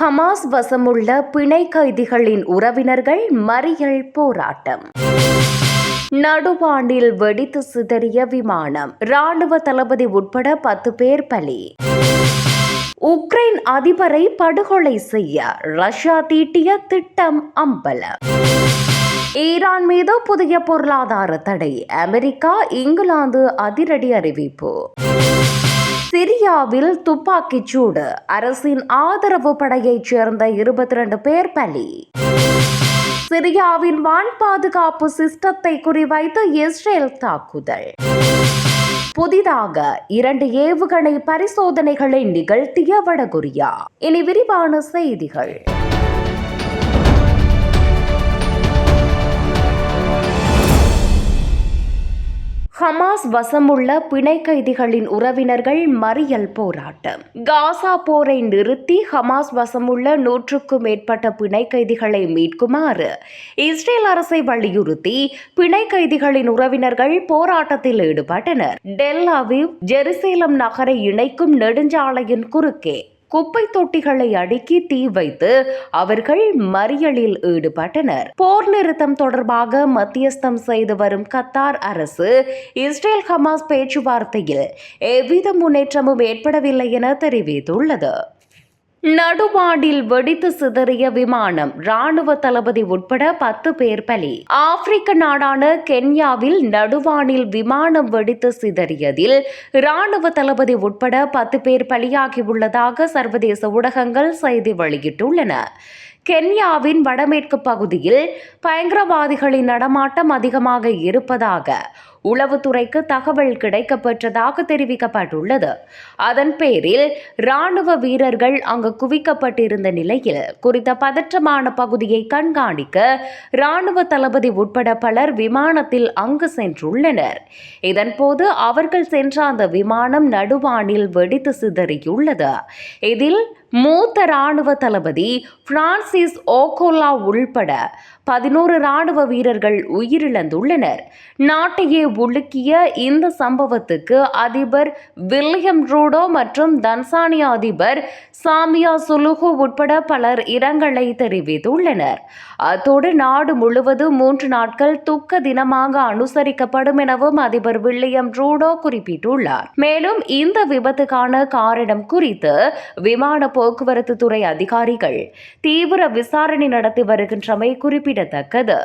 Hamas வசமுள்ள பிணை கைதிகளின் உறவினர்கள் மறியல் போராட்டம். நடுவானில் வெடித்து சிதறிய விமானம். ராணுவ தளபதி உட்பட பத்து பேர் பலி. உக்ரைன் அதிபரை படுகொலை செய்ய ரஷ்யா தீட்டிய திட்டம் அம்பலம். ஈரான் மீது புதிய பொருளாதார தடை. அமெரிக்கா இங்கிலாந்து அதிரடி அறிவிப்பு. சிரியாவில் துப்பாக்கிச் சூடு. அரசின் ஆதரவு படையைச் சேர்ந்த இருபத்தி ரெண்டு பேர் பலி. சிரியாவின் வான் பாதுகாப்பு சிஸ்டத்தை குறிவைத்து இஸ்ரேல் தாக்குதல். புதிதாக இரண்டு ஏவுகணை பரிசோதனைகளை நிகழ்த்திய வடகொரியா. இனி விரிவான செய்திகள். ஹமாஸ் வசமுள்ள பிணை கைதிகளின் உறவினர்கள் மறியல் போராட்டம். காசா போரை நிறுத்தி ஹமாஸ் வசமுள்ள நூற்றுக்கும் மேற்பட்ட பிணை கைதிகளை மீட்குமாறு இஸ்ரேல் அரசை வலியுறுத்தி பிணை கைதிகளின் உறவினர்கள் போராட்டத்தில் ஈடுபட்டனர். டெல் அவிவ் ஜெருசேலம் நகரை இணைக்கும் நெடுஞ்சாலையின் குறுக்கே குப்பை தொட்டிகளை அடுக்கி தீ வைத்து அவர்கள் மறியலில் ஈடுபட்டனர். போர் நிறுத்தம் தொடர்பாக மத்தியஸ்தம் செய்து வரும் கத்தார் அரசு இஸ்ரேல் ஹமாஸ் பேச்சுவார்த்தையில் எவ்வித முன்னேற்றமும் ஏற்படவில்லை என தெரிவித்துள்ளது. நடுவாடில் வெடித்து சிதறிய விமானம் ராணுவ தளபதி உட்பட பத்து பேர் பலி. ஆப்பிரிக்க நாடான கென்யாவில் நடுவானில் விமானம் வெடித்து சிதறியதில் ராணுவ தளபதி உட்பட பத்து பேர் பலியாகியுள்ளதாக சர்வதேச ஊடகங்கள் செய்தி வெளியிட்டுள்ளன. கென்யாவின் வடமேற்கு பகுதியில் பயங்கரவாதிகளின் நடமாட்டம் அதிகமாக இருப்பதாக உளவுத்துறைக்கு தகவல் கிடைக்கப்பெற்றதாக தெரிவிக்கப்பட்டுள்ளது. அதன் பேரில் ராணுவ வீரர்கள் அங்கு குவிக்கப்பட்டிருந்த நிலையில் குறித்த பதற்றமான பகுதியை கண்காணிக்க ராணுவ தளபதி உட்பட பலர் விமானத்தில் அங்கு சென்றுள்ளனர். இதன்போது அவர்கள் சென்ற அந்த விமானம் நடுவானில் வெடித்து சிதறியுள்ளது. இதில் மூத்த ராணுவ தளபதி பிரான்சிஸ் ஓகோலா உள்பட பதினோரு ராணுவ வீரர்கள் உயிரிழந்துள்ளனர். நாட்டையே உலுக்கிய இந்த சம்பவத்துக்கு அதிபர் வில்லியம் ரூடோ மற்றும் தன்சானியா அதிபர் சாமியா சுலுகு உட்பட பலர் இரங்கலை தெரிவித்துள்ளனர். அத்தோடு நாடு முழுவதும் மூன்று நாட்கள் துக்க தினமாக அனுசரிக்கப்படும் எனவும் அதிபர் வில்லியம் ரூடோ குறிப்பிட்டுள்ளார். மேலும் இந்த விபத்துக்கான காரணம் குறித்து விமான போக்குவரத்து துறை அதிகாரிகள் தீவிர விசாரணை நடத்தி வருகின்றமை குறிப்பிடத்தக்கது.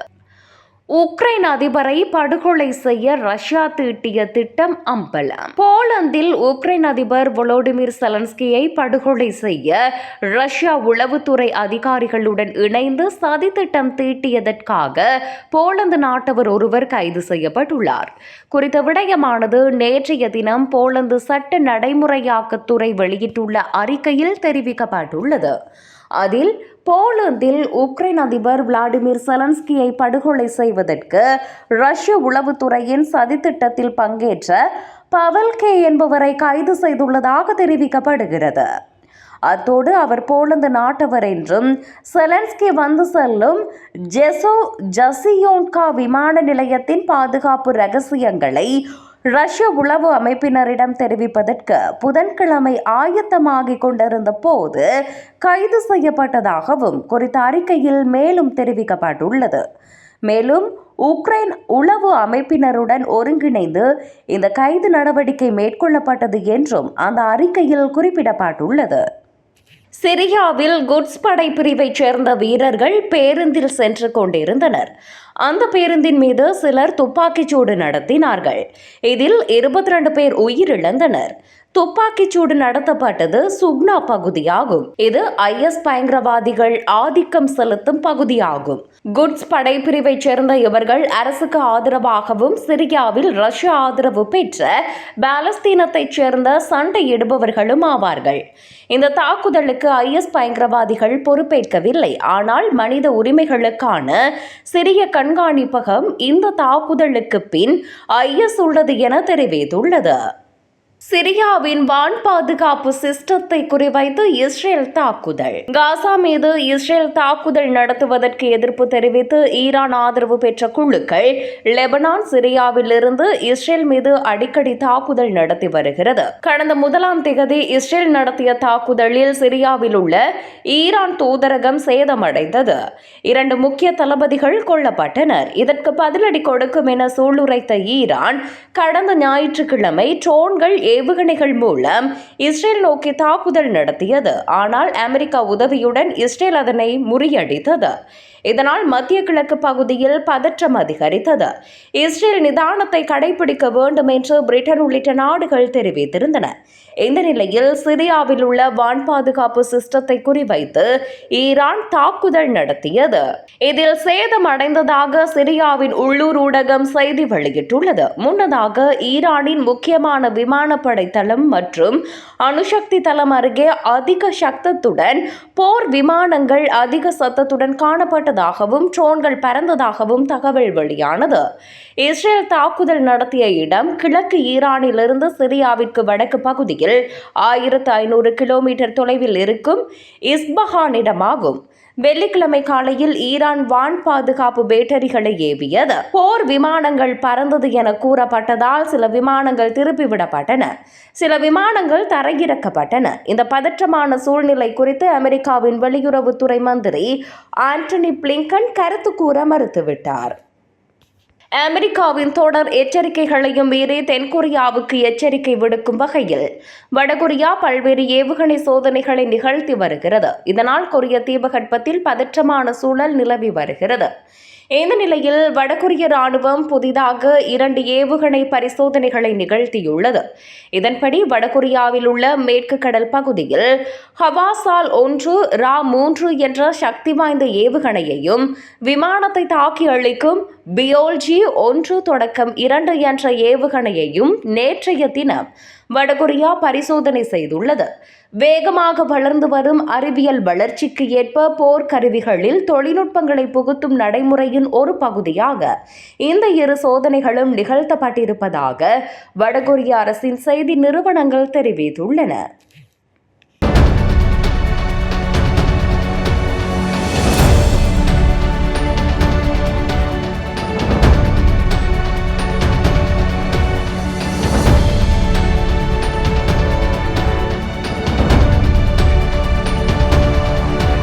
உக்ரைன் அதிபரை படுகொலை செய்ய ரஷ்யா தீட்டிய திட்டம் அம்பலம். போலந்தில் உக்ரைன் அதிபர் வொலோடிமிர் செலன்ஸ்கியை படுகொலை செய்ய ரஷ்யா உளவுத்துறை அதிகாரிகளுடன் இணைந்து சதித்திட்டம் தீட்டியதற்காக போலந்து நாட்டவர் ஒருவர் கைது செய்யப்பட்டுள்ளார். குறித்த விடயமானது நேற்றைய தினம் போலந்து சட்ட நடைமுறையாக்கத்துறை வெளியிட்டுள்ள அறிக்கையில் தெரிவிக்கப்பட்டுள்ளது. அதில் போலந்தில் உக்ரைன் அதிபர் விளாடிமிர் செலன்ஸ்கியை படுகொலை செய்வதற்கு ரஷ்ய உளவுத்துறையின் சதித்திட்டத்தில் பங்கேற்ற பவல்கே என்பவரை கைது செய்துள்ளதாக தெரிவிக்கப்படுகிறது. அத்தோடு அவர் போலந்து நாட்டவர் என்றும் செலன்ஸ்கி வந்து செல்லும் ஜெசோ ஜசியோன்கா விமான நிலையத்தின் பாதுகாப்பு ரகசியங்களை ரஷ்ய உளவு அமைப்பினரிடம் தெரிவிப்பதற்கு புதன்கிழமை ஆயத்தமாகிக் கொண்டிருந்த போது கைது செய்யப்பட்டதாகவும் குறித்த அறிக்கையில் மேலும் தெரிவிக்கப்பட்டுள்ளது. மேலும் உக்ரைன் உளவு அமைப்பினருடன் ஒருங்கிணைந்து இந்த கைது நடவடிக்கை மேற்கொள்ளப்பட்டது என்றும் அந்த அறிக்கையில் குறிப்பிடப்பட்டுள்ளது. சிரியாவில் குட்ஸ் படை பிரிவைச் சேர்ந்த வீரர்கள் பேருந்தில் சென்று கொண்டிருந்தனர். அந்த பேருந்தின் மீது சிலர் துப்பாக்கிச்சூடு நடத்தினார்கள். இதில் இருபத்தி ரெண்டு பேர் உயிரிழந்தனர். துப்பாக்கிச்சூடு நடத்தப்பட்டது சுக்னா பகுதியாகும். இது ஐஎஸ் பயங்கரவாதிகள் ஆதிக்கம் செலுத்தும் பகுதியாகும். குட்ஸ் படைப்பிரிவைச் சேர்ந்த இவர்கள் அரசுக்கு ஆதரவாகவும் சிரியாவில் ரஷ்ய ஆதரவு பெற்ற பாலஸ்தீனத்தைச் சேர்ந்த சண்டையிடுபவர்களும் ஆவார்கள். இந்த தாக்குதலுக்கு ஐஎஸ் பயங்கரவாதிகள் பொறுப்பேற்கவில்லை. ஆனால் மனித உரிமைகளுக்கான சிறிய கண் கண்காணிப்பகம் இந்த தாக்குதலுக்கு பின் ஐஎஸ் உள்ளது என தெரிவித்துள்ளது. சிரியாவின் வான் பாதுகாப்பு சிஸ்டத்தை குறிவைத்து இஸ்ரேல் தாக்குதல். காசா மீது இஸ்ரேல் தாக்குதல் நடத்துவதற்கு எதிர்ப்பு தெரிவித்து ஈரான் ஆதரவு பெற்ற குழுக்கள் லெபனான் சிரியாவிலிருந்து இஸ்ரேல் மீது அடிக்கடி தாக்குதல் நடத்தி வருகிறது. கடந்த முதலாம் திகதி இஸ்ரேல் நடத்திய தாக்குதலில் சிரியாவில் உள்ள ஈரான் தூதரகம் சேதமடைந்தது. இரண்டு முக்கிய தளபதிகள் கொல்லப்பட்டனர். இதற்கு பதிலடி கொடுக்கும் என சூளுரைத்த ஈரான் கடந்த ஞாயிற்றுக்கிழமை ட்ரோன்கள் ஏவுகணைகள் மூலம் இஸ்ரேல் நோக்கி தாக்குதல் நடத்தியது. ஆனால் அமெரிக்கா உதவியுடன் இஸ்ரேல் அதனை முறியடித்தது. இதனால் மத்திய கிழக்கு பகுதியில் பதற்றம் அதிகரித்தது. இஸ்ரேல் நிதானத்தை கடைபிடிக்க வேண்டும் என்று பிரிட்டன் உள்ளிட்ட நாடுகள் தெரிவித்திருந்தன. இந்த நிலையில் சிரியாவில் உள்ள வான் பாதுகாப்பு சிஸ்டத்தை குறிவைத்து ஈரான் தாக்குதல் நடத்தியது. இதில் சேதம் அடைந்ததாக சிரியாவின் உள்ளூர் ஊடகம் செய்தி வெளியிட்டுள்ளது. முன்னதாக ஈரானின் முக்கியமான விமானப்படை தளம் மற்றும் அணுசக்தி தளம் அருகே அதிக சக்தத்துடன் போர் விமானங்கள் அதிக சத்தத்துடன் காணப்பட்ட பறந்ததாகவும் ட்ரோன்கள் பறந்ததாகவும் தகவல் வெளியானது. இஸ்ரேல் தாக்குதல் நடத்திய இடம் கிழக்கு ஈரானிலிருந்து சிரியாவிற்கு வடக்கு பகுதியில் ஆயிரத்து ஐநூறு கிலோமீட்டர் தொலைவில் இருக்கும் இஸ்பஹானிடமாகும். வெள்ளிக்கிழமை காலையில் ஈரான் வான் பாதுகாப்பு பேட்டரிகளை ஏவியது. போர் விமானங்கள் பறந்தது என கூறப்பட்டதால் சில விமானங்கள் திருப்பிவிடப்பட்டன சில விமானங்கள் தரையிறக்கப்பட்டன. இந்த பதற்றமான சூழ்நிலை குறித்து அமெரிக்காவின் வெளியுறவுத்துறை மந்திரி ஆண்டனி பிளிங்கன் கருத்து கூற மறுத்துவிட்டார். அமெரிக்காவின் தொடர் எச்சரிக்கைகளையும் மீறி தென்கொரியாவுக்கு எச்சரிக்கை விடுக்கும் வகையில் வடகொரியா பல்வேறு ஏவுகணை சோதனைகளை நிகழ்த்தி வருகிறது. இதனால் கொரிய தீபகற்பத்தில் பதற்றமான சூழல் நிலவி வருகிறது. இந்த நிலையில் வடகொரிய ராணுவம் புதிதாக இரண்டு ஏவுகணை பரிசோதனைகளை நிகழ்த்தியுள்ளது. இதன்படி வடகொரியாவில் உள்ள மேற்கு கடல் பகுதியில் ஹவாசால் ஒன்று ரா மூன்று என்ற சக்தி வாய்ந்த ஏவுகணையையும் விமானத்தை தாக்கி அளிக்கும் பியோல்ஜி ஒன்று தொடக்கம் இரண்டு என்ற ஏவுகணையையும் நேற்றைய தினம் வடகொரியா பரிசோதனை செய்துள்ளது. வேகமாக வளர்ந்து வரும் அறிவியல் வளர்ச்சிக்கு ஏற்ப போர்க்கருவிகளில் தொழில்நுட்பங்களை புகுத்தும் நடைமுறையின் ஒரு பகுதியாக இந்த இரு சோதனைகளும் நிகழ்த்தப்பட்டிருப்பதாக வடகொரிய அரசின் செய்தி நிறுவனங்கள் தெரிவித்துள்ளன.